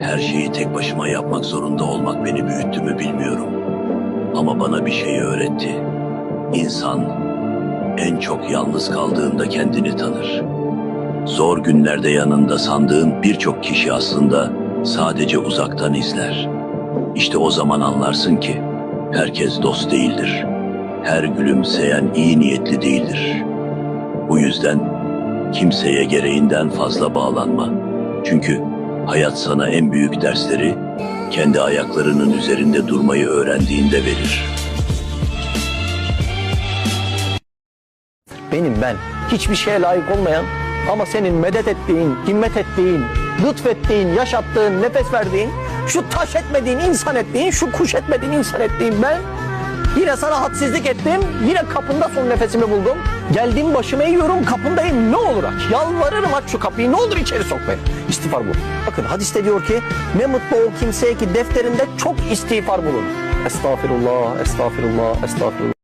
Her şeyi tek başıma yapmak zorunda olmak beni büyüttü mü bilmiyorum. Ama bana bir şey öğretti. İnsan en çok yalnız kaldığında kendini tanır. Zor günlerde yanında sandığın birçok kişi aslında sadece uzaktan izler. İşte o zaman anlarsın ki herkes dost değildir. Her gülümseyen iyi niyetli değildir. Bu yüzden kimseye gereğinden fazla bağlanma. Çünkü hayat sana en büyük dersleri kendi ayaklarının üzerinde durmayı öğrendiğinde verir. Benim ben hiçbir şeye layık olmayan ama senin medet ettiğin, himmet ettiğin, lütfettiğin, yaşattığın, nefes verdiğin, şu taş etmediğin, insan ettiğin, şu kuş etmediğin, insan ettiğin ben yine sana hadsizlik ettim, yine kapında son nefesimi buldum. Geldim başımı eğiyorum, kapındayım ne olur aç. Yalvarırım aç şu kapıyı, ne olur içeri sok beni. İstiğfar bu. Bakın hadiste diyor ki ne mutlu o kimseye ki defterinde çok istiğfar bulun. Estağfirullah, estağfirullah, estağfirullah.